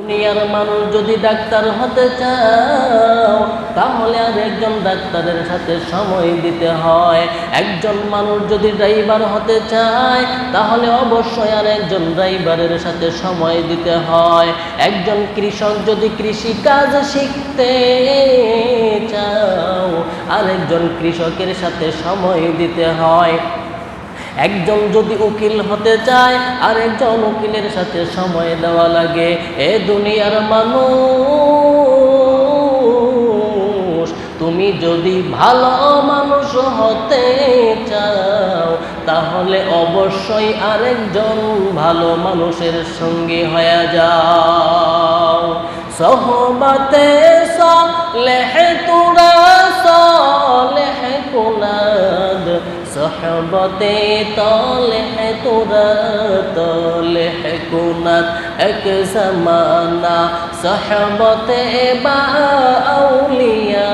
দুনিয়ার মানুষ যদি ডাক্তার হতে চাও, তাহলে আর একজন ডাক্তারের সাথে সময় দিতে হয়। একজন মানুষ যদি ড্রাইভার হতে চায়, তাহলে অবশ্যই আর একজন ড্রাইভারের সাথে সময় দিতে হয়। একজন কৃষক যদি কৃষি কাজ শিখতে চাও, আরেকজন কৃষকের সাথে সময় দিতে হয়। একজন যদি উকিল হতে চায় আর একজন উকিলের সাথে সময় দেওয়া লাগে। এ দুনিয়ার মানুষ, তুমি যদি ভালো মানুষ হতে চাও, তাহলে অবশ্যই আরেকজন ভালো মানুষের সঙ্গে হয়ে যাও। সহবতে সলেহ তুরা সহবতে তলে তোরা, তলে এক জমানা। সহবতে বাউলিয়া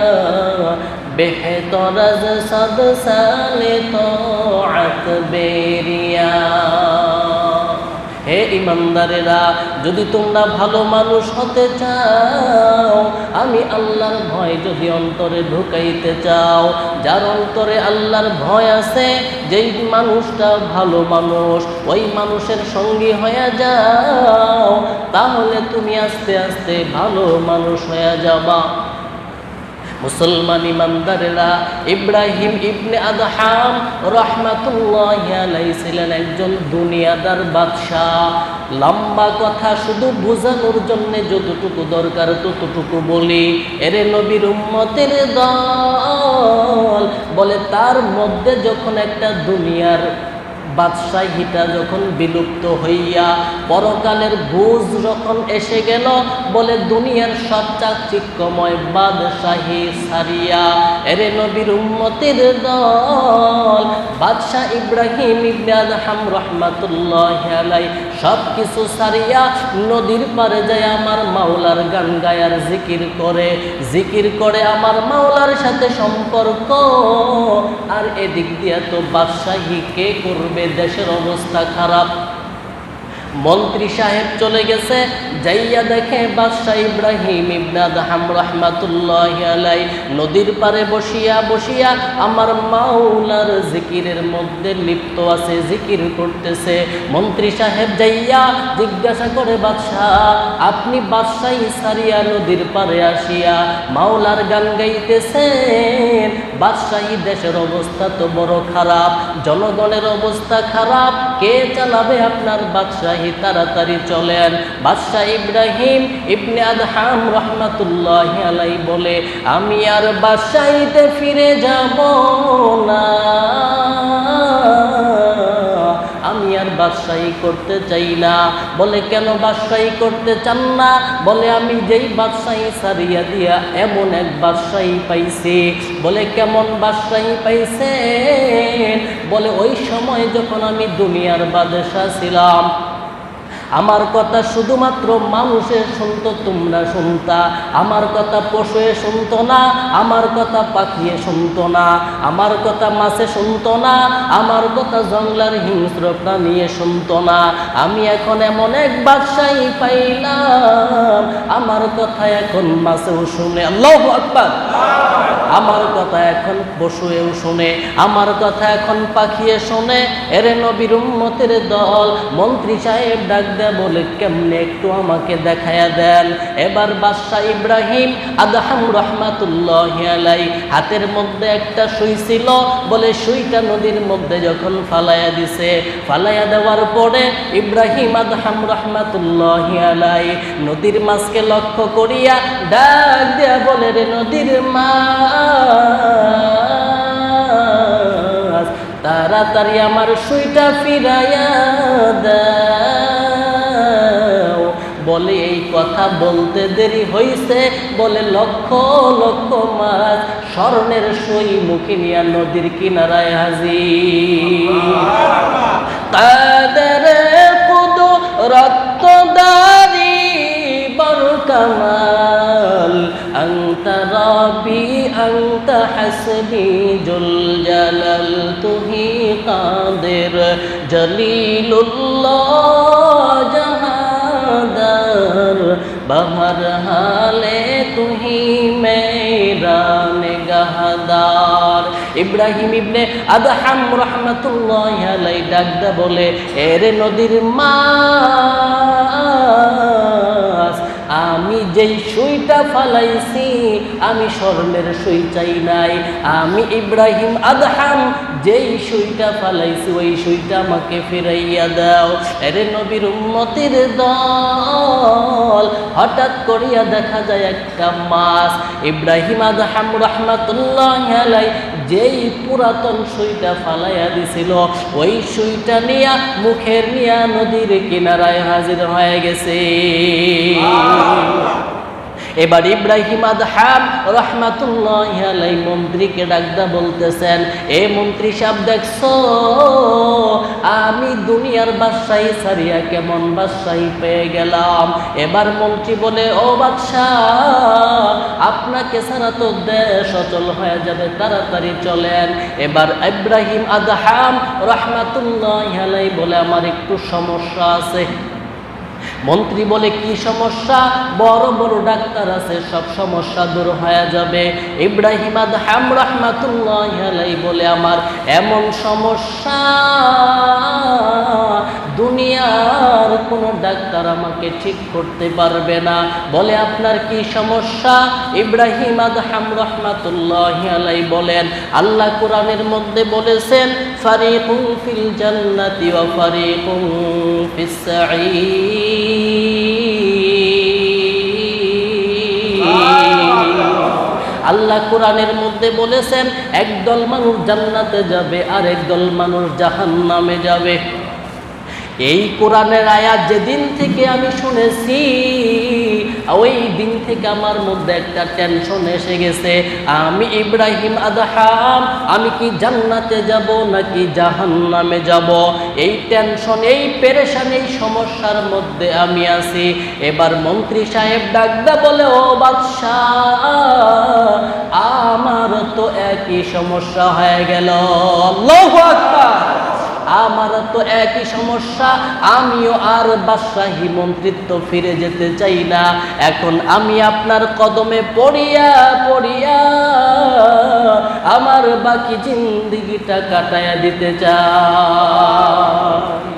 বেহতর সদ সালে তো বেরিয়া। হে ইমানদারেরা, যদি তোমরা ভালো মানুষ হতে চাও, আমি আল্লাহর ভয় যদি অন্তরে ঢুকাইতে চাও যার অন্তরে আল্লাহর ভয় আছে, যেই মানুষটা ভালো মানুষ, ওই মানুষের সঙ্গী হয়ে যাও, তাহলে তুমি আস্তে আস্তে ভালো মানুষ হয়ে যাবা। মুসলমান ইমানদারেরা ইব্রাহিম ইবনে আদহাম রহমাতুল্লাহ ছিলেন একজন দুনিয়াদার বাদশাহ। লম্বা কথা শুধু বোঝানোর জন্য যতটুকু দরকার ততটুকু বলি। এরে নবীর উম্মতের দল। বলে তার মধ্যে যখন একটা দুনিয়ার বাদশাহীটা যখন বিলুপ্ত হইয়া পরকালের বুঝ যখন এসে গেল, বলে দুনিয়ার সব চাকচিক্যময় বাদশাহী সারিয়া এরে নবীর উম্মতের দল। বাদশাহ ইব্রাহিম ইবনে আদহাম রহমাতুল্লাহ সব কিছু সারিয়া নদীর পারে যায় আমার মাওলার গান গায়ার জিকির করে। জিকির করে আমার মাওলার সাথে সম্পর্ক। আর এদিক দিয়া তো বাদশাহী কে করবে? দেশের অবস্থা খারাপ। মন্ত্রী সাহেব চলে গেছে, যাইয়া দেখে বাদশাহ ইব্রাহিম ইবনাদহাম রহমাতুল্লাহ আলাই নদীর পারে বসিয়া বসিয়া আমার মাওলার জিকিরের মধ্যে লিপ্ত আছে, জিকির করতেছে। মন্ত্রী সাহেব যাইয়া জিজ্ঞাসা করে, বাদশাহ, আপনি বাদশাহী সারিয়া নদীর পারে আসিয়া মাওলার গান গাইতেছেন? বাদশাহী দেশের অবস্থা তো বড় খারাপ, জনগণের অবস্থা খারাপ। কে চালাবে আপনার বাদশাহী? তাড়াতাড়ি চলেন। বাদশাহ ইব্রাহিম ইবনে আদহাম রহমাতুল্লাহ আলাই বলে, আমি আর বাদশাহীতে ফিরে যাব না। বাদশাহী করতে চাই না বলে, কেন বাদশাহী করতে চান না? বলে, আমি যেই বাদশাহী সারিয়া দিয়া এমন এক বাদশাহী পাইছে। বলে, কেমন বাদশাহী পাইছে বলে, ওই সময় যখন আমি দুনিয়ার বাদশাহ ছিলাম আমার কথা শুধুমাত্র মানুষের শুনতো তোমরা শুনতা, আমার কথা পশুয়ে শুনতো না, আমার কথা পাখিয়ে শুনতো না, আমার কথা মাছে শুনতো না, আমার কথা জঙ্গলার হিংস্র প্রাণীয়ে শুনতো না। আমি এখন এমন এক বাদশাহী পাইলাম, আমার কথা এখন মাছেও শুনে, আল্লাহ আকবার। আমার কথা এখন পশুয়েও শুনে, আমার কথা এখন পাখিয়ে শোনে। এরে নবীর উম্মতের দল, মন্ত্রী সাহেব ডাক দেয় বলে কেমনে একটু আমাকে দেখায়া দেন? এবার বাদশাহ ইব্রাহিম আদহাম রহমাতুল্লাহ আলাই, হাতের মধ্যে একটা সুই ছিল। বলে সুইটা নদীর মধ্যে যখন ফালাইয়া দিছে, ফালাইয়া দেওয়ার পরে ইব্রাহিম আদহাম রহমাতুল্লাহ আলাই নদীর মাছকে লক্ষ্য করিয়া ডাক দেয়া বলে, রে নদীর তাড়াতাড়ি আমার সুইটা ফিরাইয়া দাও। বলে এই কথা বলতে দেরি হইছে, বলে লক্ষ লক্ষ মাছ স্বর্ণের সই মুখে নিয়া নদীর কিনারায় হাজির। أنت ربي أنت حسبي جل جلال تهي قادر جليل الله جهادر بہر حالے تهي میرا نگہدار ইব্রাহিম ইবনে আদহাম রহমতুল্লাহ আলাই ডাকদা বলে এরে নদীর মা আমি যেই সুইটা ফালাইছি, আমি স্বর্ণের সুই চাই নাই। আমি ইব্রাহিম আদহাম, যেই সুইটা ফালাইছি, ওই সুইটা আমাকে ফিরাইয়া দাও। এরে নবীর উম্মতির দল, হঠাৎ করিয়া দেখা যায় একটা মাছ। ইব্রাহিম আদহাম রহমাতুল্লাহ যেই পুরাতন সুইটা ফালাইয়া দিছিল, ওই সুইটা নিয়া, মুখের নিয়া নদীর কিনারায় হাজির হয়ে গেছে। এবার ইব্রাহিম আদহাম রহমাতুল্লাহ আলাই মন্ত্রীকে ডাকদা বলতেছেন, এ মন্ত্রী সাহেব দেখছ? আমি দুনিয়ার বাদশাহী সারিয়া কেমন বাদশাহী পেয়ে গেলাম? এবার মন্ত্রী বলে, ও বাদশাহ, আপনাকে সারা তো দেশ অচল হয়ে যাবে, তাড়াতাড়ি চলেন। এবার ইব্রাহিম আদহাম রহমাতুল্লাহ আলাই বলে, আমার একটু সমস্যা আছে। মন্ত্রী বলে, কি সমস্যা? বড় বড় ডাক্তার আছে, সব সমস্যা দূর হয়ে যাবে। ইব্রাহিম বলে, আমার এমন সমস্যা, দুনিয়ার কোনো ডাক্তার আমাকে ঠিক করতে পারবে না। বলে, আপনার কি সমস্যা? ইব্রাহিম আদহাম রহমাতুল্লাহ আলাই বলেন, আল্লাহ কোরআনের মধ্যে বলেছেন ফারিকুম ফিল জান্নাতি ওয়া ফারিকুম ফিস আল্লাহ কোরআনের মধ্যে বলেছেন একদল মানুষ জান্নাতে যাবে আর একদল মানুষ জাহান্নামে যাবে। এই কোরআনের আয়াত যেদিন থেকে আমি শুনেছি ওই দিন থেকে আমার মধ্যে একটা টেনশন এসে গেছে। আমি ইব্রাহিম আদহাম, আমি কি জান্নাতে যাব নাকি জাহান্নামে যাব? এই টেনশন এই পেরেশান, এই সমস্যার মধ্যে আমি আছি। এবার মন্ত্রী সাহেব ডাকদা বলে, ও বাদশাহ, আমার তো একই সমস্যা হয়ে গেল। আল্লাহু আকবার। আমার তো একই সমস্যা, আমিও আর বাদশাহী মন্ত্রিত্ব ফিরে যেতে চাই না। এখন আমি আপনার কদমে পড়িয়া পড়িয়া আমার বাকি জিন্দিগিটা কাটায়া দিতে চাই।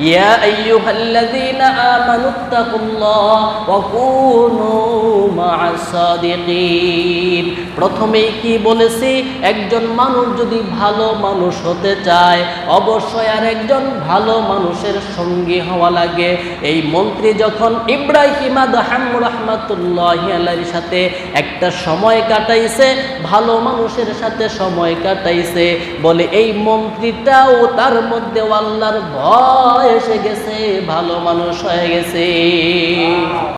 يا أيها الذين آمنوا اتقوا الله وكونوا مع الصادقين প্রথমেই কি বলেছি একজন মানুষ যদি ভালো মানুষ হতে চায় অবশ্যই আর একজন ভালো মানুষের সঙ্গী হওয়া লাগে এই মন্ত্রী যখন ইব্রাহিম আদহাম রহমাতুল্লাহ আলাইহির সাথে একটা সময় কাটাইছে ভালো মানুষের সাথে সময় কাটাইছে বলে এই মন্ত্রীটাও তার মধ্যে আল্লাহর ভয় এসে গেছে ভালো মানুষ হয়ে গেছে।